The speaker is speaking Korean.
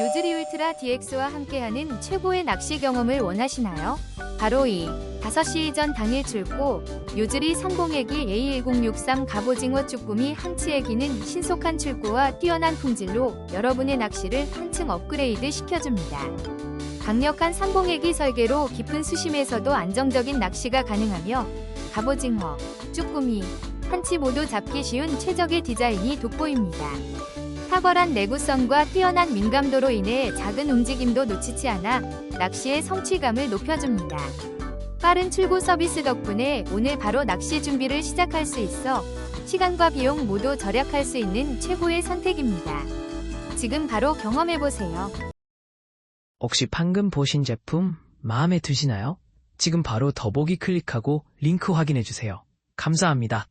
요즈리 울트라 DX와 함께하는 최고의 낚시 경험을 원하시나요? 바로 이 5시 이전 당일 출고 요즈리 상봉애기 A1063 갑오징어 쭈꾸미 항치애기는 신속한 출고와 뛰어난 품질로 여러분의 낚시를 한층 업그레이드 시켜줍니다. 강력한 삼봉애기 설계로 깊은 수심에서도 안정적인 낚시가 가능하며 갑오징어, 쭈꾸미, 한치 모두 잡기 쉬운 최적의 디자인이 돋보입니다. 탁월한 내구성과 뛰어난 민감도로 인해 작은 움직임도 놓치지 않아 낚시의 성취감을 높여줍니다. 빠른 출고 서비스 덕분에 오늘 바로 낚시 준비를 시작할 수 있어 시간과 비용 모두 절약할 수 있는 최고의 선택입니다. 지금 바로 경험해보세요. 혹시 방금 보신 제품 마음에 드시나요? 지금 바로 더보기 클릭하고 링크 확인해주세요. 감사합니다.